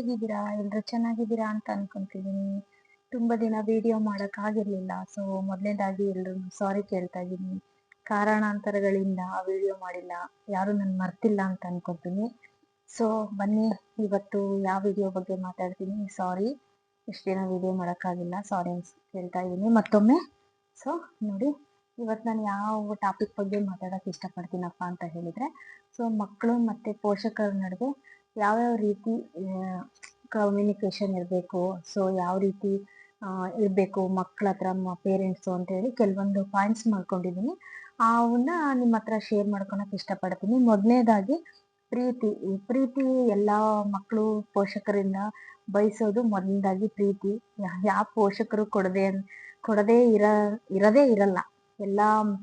ಹೇಗಿದ್ದೀರಾ? ಎಲ್ಲರೂ ಚೆನ್ನಾಗಿದ್ದೀರಾ ಅಂತ ಅನ್ಕೊಂತಿದ್ದೀನಿ ತುಂಬಾ ದಿನ ವಿಡಿಯೋ ಮಾಡಕ್ ಆಗಿರ್ಲಿಲ್ಲ. ಸೊ ಮೊದಲನೇದಾಗಿ ಎಲ್ರು ಸಾರಿ ಕೇಳ್ತಾ ಇದೀನಿ ಕಾರಣಾಂತರಗಳಿಂದ ವಿಡಿಯೋ ಮಾಡಿಲ್ಲ. ಯಾರು ನನ್ ಮರ್ತಿಲ್ಲ ಅಂತ ಅನ್ಕೊಂತೀನಿ. ಸೊ ಬನ್ನಿ, ಇವತ್ತು ಯಾವ ವಿಡಿಯೋ ಬಗ್ಗೆ ಮಾತಾಡ್ತೀನಿ? ಸಾರಿ ಇಷ್ಟು ದಿನ ವಿಡಿಯೋ ಮಾಡೋಕ್ಕಾಗಿಲ್ಲ ಸಾರಿ ಕೇಳ್ತಾ ಇದ್ದೀನಿ. ಮತ್ತೊಮ್ಮೆ? ಸೊ ನೋಡಿ ಇವತ್ತು ನಾನು ಯಾವ ಟಾಪಿಕ್ ಬಗ್ಗೆ ಮಾತಾಡಕ್ ಇಷ್ಟಪಡ್ತೀನಪ್ಪ ಅಂತ ಹೇಳಿದ್ರೆ ಸೊ ಮಕ್ಕಳು ಮತ್ತೆ ಪೋಷಕರ ನಡುವೆ ಯಾವ್ಯಾವ ರೀತಿ ಕಮ್ಯುನಿಕೇಷನ್ ಇರಬೇಕು ಸೊ ಯಾವ ರೀತಿ ಇರಬೇಕು ಮಕ್ಕಳ ಹತ್ರ ಪೇರೆಂಟ್ಸು ಅಂತ ಹೇಳಿ ಕೆಲವೊಂದು ಪಾಯಿಂಟ್ಸ್ ಮಾಡ್ಕೊಂಡಿದ್ದೀನಿ ಅವನ್ನ ನಿಮ್ಮ ಹತ್ರ ಶೇರ್ ಮಾಡ್ಕೊಳಕ್ ಇಷ್ಟಪಡ್ತೀನಿ. ಮೊದಲನೇದಾಗಿ ಪ್ರೀತಿ, ಈ ಪ್ರೀತಿ ಎಲ್ಲ ಮಕ್ಕಳು ಪೋಷಕರಿಂದ ಬಯಸೋದು ಮೊದಲನೇದಾಗಿ ಪ್ರೀತಿ. ಯಾವ ಪೋಷಕರು ಕೊಡದೆ, ಕೊಡದೇ ಇರ, ಇರದೇ ಇರಲ್ಲ. ಎಲ್ಲ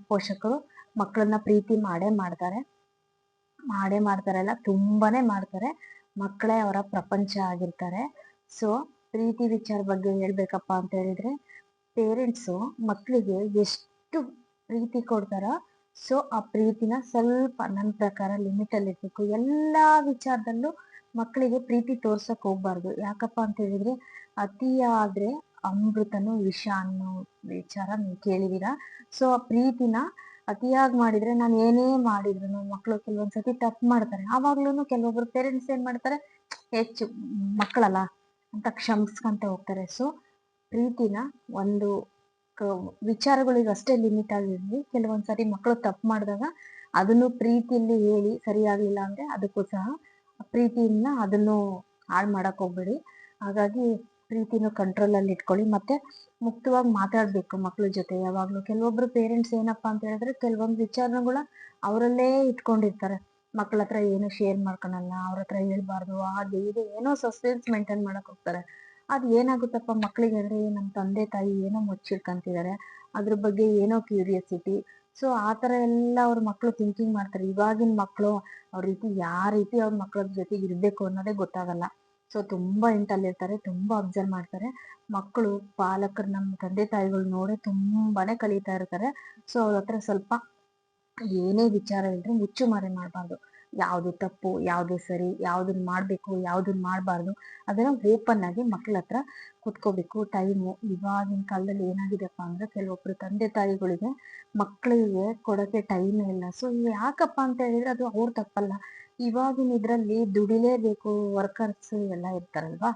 ಪೋಷಕರು ಮಕ್ಕಳನ್ನ ಪ್ರೀತಿ ಮಾಡೇ ಮಾಡ್ತಾರೆ. ಮಾಡೇ ಮಾಡ್ತಾರಲ್ಲ ತುಂಬಾನೇ ಮಾಡ್ತಾರೆ. ಮಕ್ಕಳೇ ಅವರ ಪ್ರಪಂಚ ಆಗಿರ್ತಾರೆ. ಸೊ ಪ್ರೀತಿ ವಿಚಾರ ಬಗ್ಗೆ ಹೇಳ್ಬೇಕಪ್ಪ ಅಂತ ಹೇಳಿದ್ರೆ ಪೇರೆಂಟ್ಸು ಮಕ್ಕಳಿಗೆ ಎಷ್ಟು ಪ್ರೀತಿ ಕೊಡ್ತಾರೋ ಸೊ ಆ ಪ್ರೀತಿನ ಸ್ವಲ್ಪ ನನ್ನ ಪ್ರಕಾರ ಲಿಮಿಟ್ ಅಲ್ಲಿ ಇರ್ಬೇಕು ಎಲ್ಲಾ ವಿಚಾರದಲ್ಲೂ ಮಕ್ಕಳಿಗೆ ಪ್ರೀತಿ ತೋರ್ಸಕ್ ಹೋಗ್ಬಾರ್ದು. ಯಾಕಪ್ಪ ಅಂತ ಹೇಳಿದ್ರೆ ಅತಿಯಾದ್ರೆ ಅಮೃತನು ವಿಷ ಅನ್ನೋ ವಿಚಾರ ನೀವು ಕೇಳಿದೀರಾ ಸೊ ಆ ಪ್ರೀತಿನ ಅತಿಯಾಗಿ ಮಾಡಿದ್ರೆ ನಾನು ಏನೇ ಮಾಡಿದ್ರು ಮಕ್ಕಳು ಕೆಲವೊಂದ್ಸತಿ ತಪ್ಪು ಮಾಡ್ತಾರೆ. ಆವಾಗ್ಲೂ ಕೆಲವೊಬ್ರು ಪೇರೆಂಟ್ಸ್ ಏನ್ ಮಾಡ್ತಾರೆ, ಹೆಚ್ಚು ಮಕ್ಕಳಲ್ಲ ಅಂತ ಕ್ಷಮಿಸ್ಕೊಂತ ಹೋಗ್ತಾರೆ. ಸೊ ಪ್ರೀತಿನ ಒಂದು ವಿಚಾರಗಳಿಗೆ ಅಷ್ಟೇ ಲಿಮಿಟ್ ಆಗಿರ್ಲಿ ಕೆಲವೊಂದ್ಸರಿ ಮಕ್ಕಳು ತಪ್ಪು ಮಾಡಿದಾಗ ಅದನ್ನು ಪ್ರೀತಿಯಲ್ಲಿ ಹೇಳಿ ಸರಿಯಾಗ್ಲಿಲ್ಲ ಅಂದ್ರೆ ಅದಕ್ಕೂ ಸಹ ಪ್ರೀತಿಯಿಂದ ಅದನ್ನು ಹಾಳು ಮಾಡಕ್ ಹೋಗ್ಬೇಡಿ. ಹಾಗಾಗಿ ಪ್ರೀತಿನ ಕಂಟ್ರೋಲಲ್ಲಿ ಇಟ್ಕೊಳ್ಳಿ, ಮತ್ತೆ ಮುಕ್ತವಾಗಿ ಮಾತಾಡಬೇಕು ಮಕ್ಳ ಜೊತೆ. ಯಾವಾಗಲೂ ಕೆಲವೊಬ್ಬರು ಪೇರೆಂಟ್ಸ್ ಏನಪ್ಪ ಅಂತ ಹೇಳಿದ್ರೆ ಕೆಲವೊಂದು ವಿಚಾರಗಳ ಅವರಲ್ಲೇ ಇಟ್ಕೊಂಡಿರ್ತಾರೆ. ಮಕ್ಕಳ ಹತ್ರ ಏನು ಶೇರ್ ಮಾಡ್ಕೊಳಲ್ಲ, ಅವ್ರ ಹತ್ರ ಹೇಳ್ಬಾರ್ದು, ಹಾಗೆ ಇದು ಏನೋ ಸಸ್ಪೆನ್ಸ್ ಮೇಂಟೈನ್ ಮಾಡಕ್ ಹೋಗ್ತಾರೆ. ಅದು ಏನಾಗುತ್ತಪ್ಪ ಮಕ್ಳಿಗೆ ಅಂದರೆ ನಮ್ಮ ತಂದೆ ತಾಯಿ ಏನೋ ಮುಚ್ಚಿಟ್ಕೊಂತಿದ್ದಾರೆ ಅದ್ರ ಬಗ್ಗೆ ಏನೋ ಕ್ಯೂರಿಯಾಸಿಟಿ ಸೊ ಆ ಥರ ಎಲ್ಲ ಅವ್ರ ಮಕ್ಳು ಥಿಂಕಿಂಗ್ ಮಾಡ್ತಾರೆ. ಇವಾಗಿನ ಮಕ್ಕಳು ಅವ್ರ ರೀತಿ ಯಾವ ರೀತಿ ಅವ್ರ ಮಕ್ಳ ಜೊತೆಗೆ ಇರಬೇಕು ಅನ್ನೋದೇ ಗೊತ್ತಾಗಲ್ಲ. ಸೊ ತುಂಬಾ ಇಂಟಲ್ಲಿರ್ತಾರೆ ತುಂಬಾ ಅಬ್ಸರ್ವ್ ಮಾಡ್ತಾರೆ. ಮಕ್ಕಳು, ಪಾಲಕರು, ನಮ್ಮ ತಂದೆ ತಾಯಿಗಳು ನೋಡಿ ತುಂಬಾನೇ ಕಲಿತಾ ಇರ್ತಾರೆ. ಸೊ ಅವ್ರ ಹತ್ರ ಸ್ವಲ್ಪ ಏನೇ ವಿಚಾರ ಇದ್ರೆ ಮುಚ್ಚು ಮಾರಿ ಮಾಡಬಾರ್ದು. ಯಾವ್ದು ತಪ್ಪು, ಯಾವುದು ಸರಿ, ಯಾವ್ದನ್ ಮಾಡ್ಬೇಕು, ಯಾವ್ದನ್ ಮಾಡಬಾರ್ದು, ಅದನ್ನ ಓಪನ್ ಆಗಿ ಮಕ್ಳ ಹತ್ರ ಕುತ್ಕೋಬೇಕು. ಟೈಮು ಇವಾಗಿನ ಕಾಲದಲ್ಲಿ ಏನಾಗಿದೆಪ್ಪ ಅಂದ್ರೆ ಕೆಲವೊಬ್ರು ತಂದೆ ತಾಯಿಗಳಿಗೆ ಮಕ್ಕಳಿಗೆ ಕೊಡಕ್ಕೆ ಟೈಮೇ ಇಲ್ಲ. ಸೊ ಯಾಕಪ್ಪ ಅಂತ ಹೇಳಿದ್ರೆ ಅದು ಅವ್ರ ತಪ್ಪಲ್ಲ. ಇವಾಗಿನ ಇದ್ರಲ್ಲಿ ದುಡಿಲೇಬೇಕು ವರ್ಕರ್ಸ್ ಎಲ್ಲ ಇರ್ತಾರಲ್ವಾ?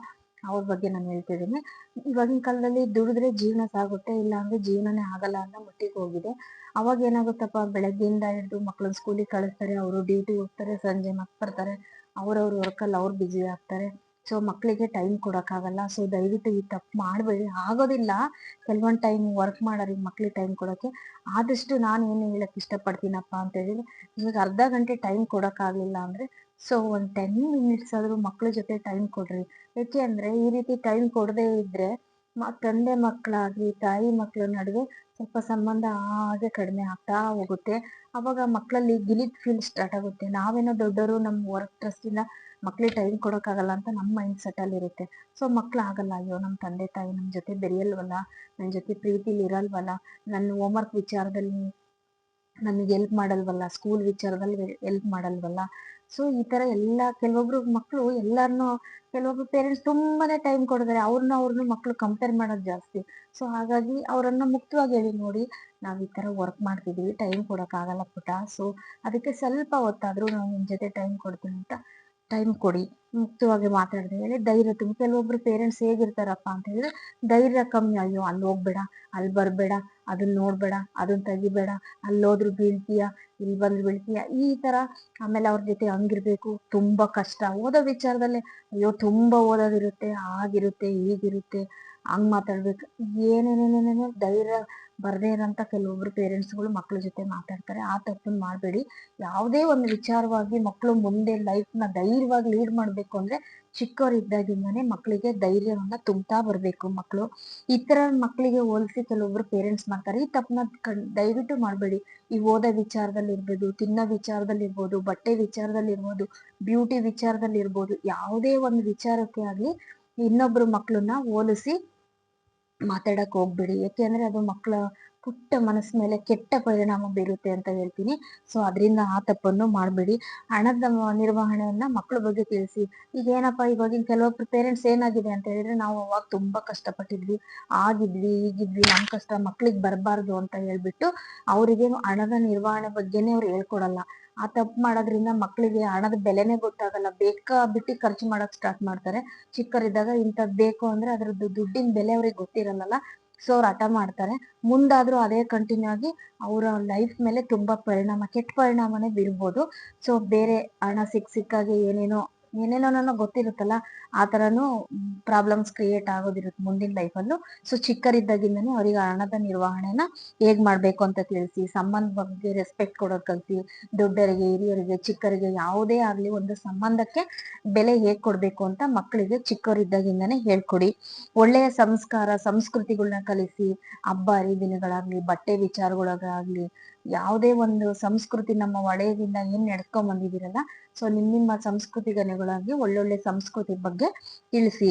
ಅವ್ರ ಬಗ್ಗೆ ನಾನು ಹೇಳ್ತಿದ್ದೀನಿ. ಇವಾಗಿನ ಕಾಲದಲ್ಲಿ ದುಡಿದ್ರೆ ಜೀವನ ಸಾಗುತ್ತೆ ಇಲ್ಲ ಅಂದ್ರೆ ಜೀವನನೇ ಆಗಲ್ಲ ಅನ್ನೋ ಮಟ್ಟಿಗೆ ಹೋಗಿದೆ. ಅವಾಗ ಏನಾಗುತ್ತಪ್ಪ? ಬೆಳಗ್ಗೆಯಿಂದ ಹಿಡಿದು ಮಕ್ಳನ್ನ ಸ್ಕೂಲಿಗೆ ಕಳಿಸ್ತಾರೆ, ಅವರು ಡ್ಯೂಟಿ ಹೋಗ್ತಾರೆ, ಸಂಜೆ ಮತ್ತೆ ಬರ್ತಾರೆ, ಅವ್ರವ್ರ ವರ್ಕಲ್ಲಿ ಅವ್ರು ಬ್ಯುಸಿ ಆಗ್ತಾರೆ. ಸೊ ಮಕ್ಕಳಿಗೆ ಟೈಮ್ ಕೊಡೋಕ್ಕಾಗಲ್ಲ. ಸೊ ದಯವಿಟ್ಟು ಈ ತಪ್ಪು ಮಾಡಬೇಡಿ. ಆಗೋದಿಲ್ಲ. ಕೆಲವೊಂದು ಟೈಮ್ ವರ್ಕ್ ಮಾಡೋರಿಗೆ ಮಕ್ಳಿಗೆ ಟೈಮ್ ಕೊಡೋಕ್ಕೆ. ಆದಷ್ಟು ನಾನು ಏನು ಹೇಳಕ್ ಇಷ್ಟಪಡ್ತೀನಪ್ಪ ಅಂತ ಹೇಳಿದ್ರೆ, ನಿಮಗೆ ಅರ್ಧ ಗಂಟೆ ಟೈಮ್ ಕೊಡೋಕ್ಕಾಗಲಿಲ್ಲ ಅಂದರೆ ಸೊ ಒಂದು ಟೆನ್ ಮಿನಿಟ್ಸ್ ಆದರೂ ಮಕ್ಳ ಜೊತೆ ಟೈಮ್ ಕೊಡ್ರಿ. ಯಾಕೆ ಅಂದರೆ, ಈ ರೀತಿ ಟೈಮ್ ಕೊಡದೇ ಇದ್ದರೆ ತಂದೆ ಮಕ್ಕಳಾಗಿ ತಾಯಿ ಮಕ್ಕಳ ನಡುವೆ ಸ್ವಲ್ಪ ಸಂಬಂಧ ಹಾಗೆ ಕಡಿಮೆ ಆಗ್ತಾ ಹೋಗುತ್ತೆ. ಅವಾಗ ಮಕ್ಕಳಲ್ಲಿ ಗಿಲಿಟ್ ಫೀಲ್ ಸ್ಟಾರ್ಟ್ ಆಗುತ್ತೆ. ನಾವೇನೋ ದೊಡ್ಡವರು ನಮ್ಮ ವರ್ಕ್ ಟ್ರಸ್ಟಿಂದ ಮಕ್ಳಿಗೆ ಟೈಮ್ ಕೊಡೋಕ್ಕಾಗಲ್ಲ ಅಂತ ನಮ್ಮ ಮೈಂಡ್ ಸೆಟ್ಟಲ್ಲಿ ಇರುತ್ತೆ. ಸೊ ಮಕ್ಳು ಆಗಲ್ಲ, ಅಯ್ಯೋ ನಮ್ಮ ತಂದೆ ತಾಯಿ ನಮ್ಮ ಜೊತೆ ಬೆರೆಯಲ್ವಲ್ಲ? ನನ್ನ ಜೊತೆ ಪ್ರೀತಿಲಿ ಇರಲ್ವಲ್ಲ? ನನ್ನ ಹೋಮ್ವರ್ಕ್ ವಿಚಾರದಲ್ಲಿ ನಮಗೆ ಎಲ್ಪ್ ಮಾಡಲ್ವಲ್ಲ? ಸ್ಕೂಲ್ ವಿಚಾರದಲ್ಲಿ ಎಲ್ಪ್ ಮಾಡಲ್ವಲ್ಲ? ಸೊ ಈ ತರ ಎಲ್ಲ ಕೆಲವೊಬ್ರು ಮಕ್ಕಳು ಎಲ್ಲಾರ್ನು, ಕೆಲವೊಬ್ರು ಪೇರೆಂಟ್ಸ್ ತುಂಬಾನೇ ಟೈಮ್ ಕೊಡ್ತಾರೆ ಅವ್ರನ್ನ ಅವ್ರನ್ನ ಮಕ್ಕಳು ಕಂಪೇರ್ ಮಾಡೋದು ಜಾಸ್ತಿ. ಸೊ ಹಾಗಾಗಿ ಅವರನ್ನ ಮುಕ್ತವಾಗಿ ಹೇಳಿ ನೋಡಿ, ನಾವ್ ಈ ತರ ವರ್ಕ್ ಮಾಡ್ತಿದೀವಿ ಟೈಮ್ ಕೊಡಕ್ ಆಗಲ್ಲ ಪುಟ. ಸೊ ಅದಕ್ಕೆ ಸ್ವಲ್ಪ ಹೊತ್ತಾದ್ರೂ ನಾವು ನಿಮ್ ಜೊತೆ ಟೈಮ್ ಕೊಡ್ತೀನಿ ಅಂತ ಟೈಮ್ ಕೊಡಿ. ಮುಕ್ತವಾಗಿ ಮಾತಾಡಿದ ಹೇಳಿ ಧೈರ್ಯ ತುಂಬ. ಕೆಲವೊಬ್ರು ಪೇರೆಂಟ್ಸ್ ಹೇಗಿರ್ತಾರಪ್ಪ ಅಂತ ಹೇಳಿದ್ರೆ ಧೈರ್ಯ ಕಮ್ಮಿ. ಅಯ್ಯೋ, ಅಲ್ಲಿ ಹೋಗ್ಬೇಡ, ಅಲ್ಲಿ ಬರ್ಬೇಡ, ಅದನ್ನ ನೋಡ್ಬೇಡ, ಅದನ್ನ ತೆಗಿಬೇಡ, ಅಲ್ಲಿ ಹೋದ್ರು ಬೀಳ್ತೀಯ, ಇಲ್ಲಿ ಬಂದ್ರು ಬೀಳ್ತೀಯ, ಈ ತರ ಆಮೇಲೆ ಅವ್ರ ಜೊತೆ ಹಂಗಿರ್ಬೇಕು, ತುಂಬಾ ಕಷ್ಟ. ಓದೋ ವಿಚಾರದಲ್ಲಿ ಅಯ್ಯೋ, ತುಂಬಾ ಓದೋದಿರುತ್ತೆ, ಆಗಿರುತ್ತೆ ಹೀಗಿರುತ್ತೆ ಹಂಗ್ ಮಾತಾಡ್ಬೇಕು. ಏನೇನೇನೇನೇನೋ ಧೈರ್ಯ ಬರದೇ ಇರೋಂಥ ಕೆಲವೊಬ್ರು ಪೇರೆಂಟ್ಸ್ಗಳು ಮಕ್ಳ ಜೊತೆ ಮಾತಾಡ್ತಾರೆ. ಆ ತಪ್ಪನ್ನ ಮಾಡಬೇಡಿ. ಯಾವುದೇ ಒಂದು ವಿಚಾರವಾಗಿ ಮಕ್ಕಳು ಮುಂದೆ ಲೈಫ್ನ ಧೈರ್ಯವಾಗಿ ಲೀಡ್ ಮಾಡಬೇಕು ಅಂದ್ರೆ ಚಿಕ್ಕವರಿದ್ದಾಗಿಂದಾನೇ ಮಕ್ಕಳಿಗೆ ಧೈರ್ಯವನ್ನ ತುಂಬ್ತಾ ಬರಬೇಕು ಮಕ್ಕಳು ಈ ತರ ಮಕ್ಕಳಿಗೆ ಹೋಲಿಸಿ ಕೆಲವೊಬ್ರು ಪೇರೆಂಟ್ಸ್ ಮಾಡ್ತಾರೆ. ಈ ತಪ್ಪನ್ನ ದಯವಿಟ್ಟು ಮಾಡಬೇಡಿ. ಈ ಓದೋ ವಿಚಾರದಲ್ಲಿ ಇರ್ಬೋದು ತಿನ್ನೋ ವಿಚಾರದಲ್ಲಿ ಇರ್ಬೋದು ಬಟ್ಟೆ ವಿಚಾರದಲ್ಲಿ ಇರ್ಬೋದು ಬ್ಯೂಟಿ ವಿಚಾರದಲ್ಲಿ ಇರ್ಬೋದು ಯಾವುದೇ ಒಂದು ವಿಚಾರಕ್ಕೆ ಆಗಲಿ ಇನ್ನೊಬ್ರು ಮಕ್ಕಳನ್ನ ಹೋಲಿಸಿ ಮಾತಾಡಕ್ ಹೋಗ್ಬೇಡಿ. ಯಾಕೆಂದ್ರೆ ಅದು ಮಕ್ಕಳ ಪುಟ್ಟ ಮನಸ್ ಮೇಲೆ ಕೆಟ್ಟ ಪರಿಣಾಮ ಬೀರುತ್ತೆ ಅಂತ ಹೇಳ್ತೀನಿ. ಸೊ ಅದರಿಂದ ಆ ತಪ್ಪನ್ನು ಮಾಡಬೇಡಿ. ಹಣದ ನಿರ್ವಹಣೆಯನ್ನ ಮಕ್ಕಳ ಬಗ್ಗೆ ತಿಳಿಸಿ. ಈಗ ಏನಪ್ಪ, ಇವಾಗಿನ ಕೆಲವೊಬ್ರು ಪೇರೆಂಟ್ಸ್ ಏನಾಗಿದೆ ಅಂತ ಹೇಳಿದ್ರೆ, ನಾವು ಅವಾಗ ತುಂಬಾ ಕಷ್ಟಪಟ್ಟಿದ್ವಿ. ಆಗಿದ್ವಿ, ಈಗಿದ್ವಿ ನಮ್ಮ ಕಷ್ಟ ಮಕ್ಳಿಗೆ ಬರಬಾರ್ದು ಅಂತ ಹೇಳ್ಬಿಟ್ಟು ಅವರಿಗೆ ಹಣದ ನಿರ್ವಹಣೆ ಬಗ್ಗೆನೇ ಅವ್ರು ಹೇಳ್ಕೊಡಲ್ಲ. ಆ ತಪ್ಪು ಮಾಡೋದ್ರಿಂದ ಮಕ್ಕಳಿಗೆ ಹಣದ ಬೆಲೆನೇ ಗೊತ್ತಾಗಲ್ಲ. ಬೇಕಾ ಬಿಟ್ಟು ಖರ್ಚು ಮಾಡಕ್ ಸ್ಟಾರ್ಟ್ ಮಾಡ್ತಾರೆ. ಚಿಕ್ಕರಿದ್ದಾಗ ಇಂಥದ್ ಬೇಕು ಅಂದ್ರೆ ಅದ್ರದ್ದು ದುಡ್ಡಿನ ಬೆಲೆ ಅವ್ರಿಗೆ ಗೊತ್ತಿರಲ್ಲ. ಸೊ ಅವ್ರ ಹಠ ಮಾಡ್ತಾರೆ. ಮುಂದಾದ್ರೂ ಅದೇ ಕಂಟಿನ್ಯೂ ಆಗಿ ಅವರ ಲೈಫ್ ಮೇಲೆ ತುಂಬಾ ಪರಿಣಾಮ, ಕೆಟ್ಟ ಪರಿಣಾಮನೇ ಬೀರ್ಬೋದು. ಸೊ ಬೇರೆ ಹಣ ಸಿಕ್ ಸಿಕ್ಕಾಗೆ ಏನೇನೋ ಏನೇನೋ ನನಗೆ ಗೊತ್ತಿರುತ್ತಲ್ಲ, ಆ ಪ್ರಾಬ್ಲಮ್ಸ್ ಕ್ರಿಯೇಟ್ ಆಗೋದಿರುತ್ತೆ ಮುಂದಿನ ಲೈಫಲ್ಲೂ ಸೊ ಚಿಕ್ಕರಿದ್ದಾಗಿಂದನೇ ಅವರಿಗೆ ಹಣದ ನಿರ್ವಹಣೆನ ಹೇಗ್ ಮಾಡ್ಬೇಕು ಅಂತ ತಿಳಿಸಿ, ಸಂಬಂಧ ಬಗ್ಗೆ ರೆಸ್ಪೆಕ್ಟ್ ಕೊಡೋದ್ ಕಲಿಸಿ, ದೊಡ್ಡರಿಗೆ, ಹಿರಿಯರಿಗೆ, ಚಿಕ್ಕರಿಗೆ ಯಾವುದೇ ಆಗ್ಲಿ ಒಂದು ಸಂಬಂಧಕ್ಕೆ ಬೆಲೆ ಹೇಗ್ ಕೊಡ್ಬೇಕು ಅಂತ ಮಕ್ಕಳಿಗೆ ಚಿಕ್ಕವರಿದ್ದಾಗಿಂದನೇ ಹೇಳ್ಕೊಡಿ. ಒಳ್ಳೆಯ ಸಂಸ್ಕಾರ ಸಂಸ್ಕೃತಿಗಳನ್ನ ಕಲಿಸಿ, ಹಬ್ಬ ಹರಿದಿನಗಳಾಗ್ಲಿ, ಬಟ್ಟೆ ವಿಚಾರಗಳಾಗ್ಲಿ ಯಾವುದೇ ಒಂದು ಸಂಸ್ಕೃತಿ ನಮ್ಮ ಒಳೆಯದಿಂದ ಏನ್ ನಡ್ಕೊಂಡ್ ಬಂದಿದ್ದೀರಲ್ಲ ಸೊ ನಿಮ್ ನಿಮ್ಮ ಸಂಸ್ಕೃತಿಗನುಗಳಾಗಿ ಒಳ್ಳೊಳ್ಳೆ ಸಂಸ್ಕೃತಿ ಬಗ್ಗೆ ತಿಳಿಸಿ,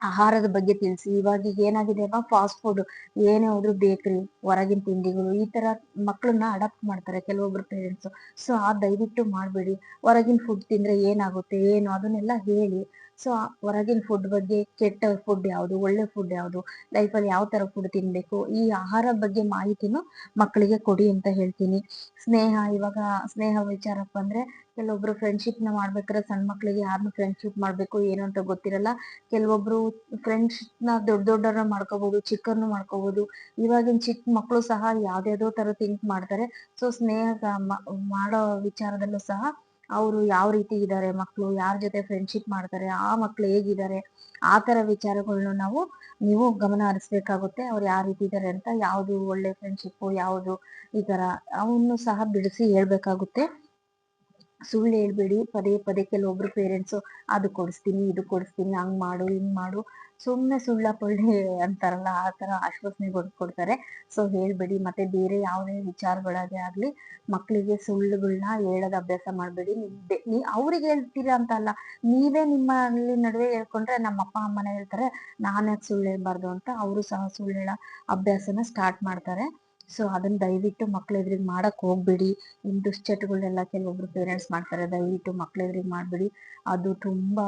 ಆಹಾರದ ಬಗ್ಗೆ ತಿಳಿಸಿ. ಇವಾಗ ಏನಾಗಿದೆ ಅಪ್ಪ ಫಾಸ್ಟ್ ಫುಡ್ ಏನೇ ಹೋದ್ರು ಬೇಕ್ರಿ ಹೊರಗಿನ ತಿಂಡಿಗಳು, ಈ ತರ ಮಕ್ಕಳನ್ನ ಅಡಾಪ್ಟ್ ಮಾಡ್ತಾರೆ ಕೆಲವೊಬ್ರು ಪೇರೆಂಟ್ಸ್ ಸೊ ಆ ದಯವಿಟ್ಟು ಮಾಡ್ಬೇಡಿ. ಹೊರಗಿನ ಫುಡ್ ತಿಂದ್ರೆ ಏನಾಗುತ್ತೆ, ಏನು, ಅದನ್ನೆಲ್ಲ ಹೇಳಿ. ಸೊ ಹೊರಗಿನ ಫುಡ್ ಬಗ್ಗೆ, ಕೆಟ್ಟ ಫುಡ್ ಯಾವುದು, ಒಳ್ಳೆ ಫುಡ್ ಯಾವುದು ಲೈಫಲ್ಲಿ ಯಾವ ತರ ಫುಡ್ ತಿನ್ಬೇಕು, ಈ ಆಹಾರ ಬಗ್ಗೆ ಮಾಹಿತಿನೂ ಮಕ್ಕಳಿಗೆ ಕೊಡಿ ಅಂತ ಹೇಳ್ತೀನಿ. ಸ್ನೇಹ, ಇವಾಗ ಸ್ನೇಹ ವಿಚಾರಪ್ಪ ಅಂದ್ರೆ, ಕೆಲವೊಬ್ರು ಫ್ರೆಂಡ್ಶಿಪ್ನ ಮಾಡ್ಬೇಕಾದ್ರೆ ಸಣ್ಣ ಮಕ್ಕಳಿಗೆ ಯಾರನ್ನು ಫ್ರೆಂಡ್ಶಿಪ್ ಮಾಡ್ಬೇಕು, ಏನು ಅಂತ ಗೊತ್ತಿರಲ್ಲ. ಕೆಲವೊಬ್ರು ಫ್ರೆಂಡ್ಶಿಪ್ನ ದೊಡ್ಡ ದೊಡ್ಡವ್ರನ್ನ ಮಾಡ್ಕೋಬಹುದು ಚಿಕ್ಕರ್ನು ಮಾಡ್ಕೋಬಹುದು ಇವಾಗಿನ ಚಿಕ್ಕ ಮಕ್ಕಳು ಸಹ ಯಾವ್ದ್ಯಾವ್ದೋ ತರ ಥಿಂಕ್ ಮಾಡ್ತಾರೆ. ಸೊ ಸ್ನೇಹ ಮಾಡೋ ವಿಚಾರದಲ್ಲೂ ಸಹ ಅವರು ಯಾವ ರೀತಿ ಇದ್ದಾರೆ ಮಕ್ಕಳು ಯಾರ ಜೊತೆ ಫ್ರೆಂಡ್ಶಿಪ್ ಮಾಡ್ತಾರೆ, ಆ ಮಕ್ಳು ಹೇಗಿದ್ದಾರೆ ಆ ತರ ವಿಚಾರಗಳನ್ನ ನಾವು, ನೀವು ಗಮನ ಹರಿಸ್ಬೇಕಾಗುತ್ತೆ ಅವ್ರು ಯಾವ ರೀತಿ ಇದ್ದಾರೆ ಅಂತ, ಯಾವ್ದು ಒಳ್ಳೆ ಫ್ರೆಂಡ್ಶಿಪ್ ಯಾವ್ದು ಈ ತರ, ಅವನ್ನು ಸಹ ಬಿಡಿಸಿ ಹೇಳ್ಬೇಕಾಗುತ್ತೆ. ಸುಳ್ಳು ಹೇಳ್ಬೇಡಿ, ಪದೇ ಪದೇ ಕೆಲವೊಬ್ರು ಪೇರೆಂಟ್ಸು ಅದು ಕೊಡಿಸ್ತೀನಿ, ಇದು ಕೊಡಿಸ್ತೀನಿ, ಹಂಗ್ ಮಾಡು, ಹಿಂಗ್ ಮಾಡು. ಸುಮ್ಮನೆ ಸುಳ್ಳ ಪಳ್ಳಿ ಅಂತಾರಲ್ಲ, ಆ ತರ ಆಶ್ವಾಸನೆ ಕೊಡ್ತಾರೆ. ಸೊ ಹೇಳ್ಬೇಡಿ, ಮತ್ತೆ ಬೇರೆ ಯಾವುದೇ ವಿಚಾರಗಳಾಗೆ ಆಗ್ಲಿ ಮಕ್ಕಳಿಗೆ ಸುಳ್ಳುಗಳನ್ನ ಹೇಳೋದು ಅಭ್ಯಾಸ ಮಾಡಬೇಡಿ. ನೀ ಅವ್ರಿಗೆ ಹೇಳ್ತೀರಾ ಅಂತ ಅಲ್ಲ, ನೀವೇ ನಿಮ್ಮಲ್ಲಿ ನಡುವೆ ಹೇಳ್ಕೊಂಡ್ರೆ ನಮ್ಮ ಅಪ್ಪ, ಅಮ್ಮನ ಹೇಳ್ತಾರೆ, ನಾನೇ ಸುಳ್ಳು ಹೇಳ್ಬಾರ್ದು ಅಂತ. ಅವರು ಸಹ ಸುಳ್ಳು ಹೇಳೋ ಅಭ್ಯಾಸನ ಸ್ಟಾರ್ಟ್ ಮಾಡ್ತಾರೆ. ಸೊ ಅದನ್ನ ದಯವಿಟ್ಟು ಮಕ್ಳ ಎದುರಿಗೆ ಮಾಡಕ್ ಹೋಗ್ಬೇಡಿ. ಇನ್ ದುಶ್ಚಟಗಳನ್ನೆಲ್ಲ ಕೆಲವೊಬ್ರು ಪೇರೆಂಟ್ಸ್ ಮಾಡ್ತಾರೆ, ದಯವಿಟ್ಟು ಮಕ್ಳ ಎದುರಿಗೆ ಮಾಡ್ಬೇಡಿ. ಅದು ತುಂಬಾ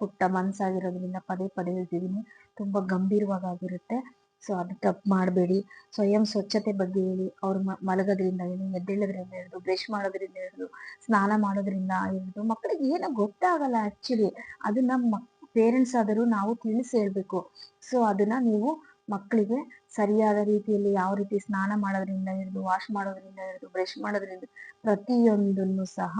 ಪುಟ್ಟ ಮನ್ಸಾಗಿರೋದ್ರಿಂದ ಪದೇ ಪದೇ ಹೇಳ್ತಿದೀನಿ. ತುಂಬಾ ಗಂಭೀರವಾಗಿರುತ್ತೆ ಸೊ ಅದು ತಪ್ಪು ಮಾಡಬೇಡಿ. ಸ್ವಯಂ ಸ್ವಚ್ಛತೆ ಬಗ್ಗೆ ಹೇಳಿ, ಅವ್ರು ಮಲಗೋದ್ರಿಂದ ಹೇಳಿ ಎದ್ದೇಳೋದ್ರಿಂದ ಹಿಡಿದು ಬ್ರಷ್ ಮಾಡೋದ್ರಿಂದ ಹಿಡಿದು ಸ್ನಾನ ಮಾಡೋದ್ರಿಂದ ಹಿಡಿದು ಮಕ್ಕಳಿಗೆ ಏನೋ ಗೊತ್ತಾಗಲ್ಲ ಆಕ್ಚುಲಿ ಅದನ್ನ ಮಕ್ ಪೇರೆಂಟ್ಸ್ ಆದರೂ ನಾವು ತಿಳಿಸಿ ಹೇಳ್ಬೇಕು ಸೊ ಅದನ್ನ ನೀವು ಮಕ್ಕಳಿಗೆ ಸರಿಯಾದ ರೀತಿಯಲ್ಲಿ ಯಾವ ರೀತಿ ಸ್ನಾನ ಮಾಡೋದ್ರಿಂದ ಹಿಡಿದು ವಾಶ್ ಮಾಡೋದ್ರಿಂದ ಹಿಡಿದು ಬ್ರಷ್ ಮಾಡೋದ್ರಿಂದ ಪ್ರತಿಯೊಂದನ್ನು ಸಹ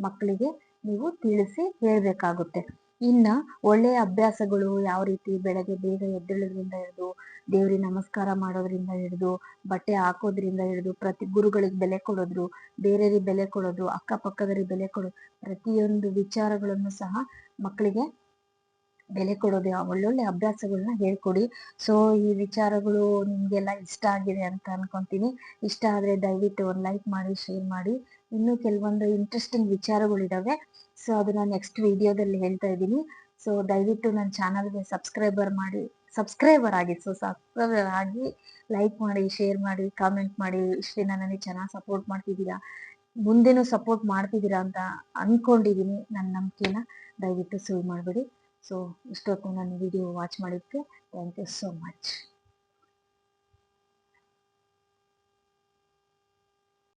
ಮಕ್ಕಳಿಗೆ ನೀವು ತಿಳಿಸಿ ಹೇಳಬೇಕಾಗುತ್ತೆ. ಇನ್ನ ಒಳ್ಳೆಯ ಅಭ್ಯಾಸಗಳು ಯಾವ ರೀತಿ ಬೆಳಗ್ಗೆ ಬೇಗ ಎದ್ದೇಳೋದ್ರಿಂದ ಹಿಡಿದು ದೇವ್ರಿಗೆ ನಮಸ್ಕಾರ ಮಾಡೋದ್ರಿಂದ ಹಿಡಿದು ಬಟ್ಟೆ ಹಾಕೋದ್ರಿಂದ ಹಿಡಿದು ಪ್ರತಿ ಗುರುಗಳಿಗೆ ಬೆಲೆ ಕೊಡೋದ್ರು, ಬೇರೆಯವ್ರಿಗೆ ಬೆಲೆ ಕೊಡೋದು ಅಕ್ಕಪಕ್ಕದವ್ರಿಗೆ ಬೆಲೆ ಕೊಡೋದು ಪ್ರತಿಯೊಂದು ವಿಚಾರಗಳನ್ನು ಸಹ ಮಕ್ಕಳಿಗೆ ಬೆಲೆ ಕೊಡೋದು, ಒಳ್ಳೊಳ್ಳೆ ಅಭ್ಯಾಸಗಳನ್ನ ಹೇಳ್ಕೊಡಿ. ಸೊ ಈ ವಿಚಾರಗಳು ನಿಮ್ಗೆಲ್ಲ ಇಷ್ಟ ಆಗಿದೆ ಅಂತ ಅನ್ಕೊಂತೀನಿ. ಇಷ್ಟ ಆದ್ರೆ ದಯವಿಟ್ಟು ಒಂದು ಲೈಕ್ ಮಾಡಿ, ಶೇರ್ ಮಾಡಿ. ಇನ್ನು ಕೆಲವೊಂದು ಇಂಟ್ರೆಸ್ಟಿಂಗ್ ವಿಚಾರಗಳಿದಾವೆ. ಸೊ ಅದನ್ನ ನೆಕ್ಸ್ಟ್ ವಿಡಿಯೋದಲ್ಲಿ ಹೇಳ್ತಾ ಇದ್ದೀನಿ. ಸೊ ದಯವಿಟ್ಟು ನನ್ನ ಚಾನಲ್ಗೆ ಸಬ್ಸ್ಕ್ರೈಬರ್ ಮಾಡಿ ಸಬ್ಸ್ಕ್ರೈಬರ್ ಆಗಿ ಸೊ ಸಬ್ಸ್ಕ್ರೈಬರ್ ಆಗಿ ಲೈಕ್ ಮಾಡಿ ಶೇರ್ ಮಾಡಿ ಕಾಮೆಂಟ್ ಮಾಡಿ. ಇಷ್ಟು ನನಗೆ ಚೆನ್ನಾಗಿ ಸಪೋರ್ಟ್ ಮಾಡ್ತಿದ್ದೀರಾ? ಮುಂದೆನೂ ಸಪೋರ್ಟ್ ಮಾಡ್ತಿದ್ದೀರಾ ಅಂತ ಅಂದ್ಕೊಂಡಿದ್ದೀನಿ ನನ್ನ ನಂಬಿಕೆನ ದಯವಿಟ್ಟು ಸುಳ್ಳು ಮಾಡಬೇಡಿ. ಸೊ ಇಷ್ಟೊತ್ತು ನನ್ನ ವಿಡಿಯೋ ವಾಚ್ ಮಾಡಿದ್ದಕ್ಕೆ ಥ್ಯಾಂಕ್ ಯು ಸೋ ಮಚ್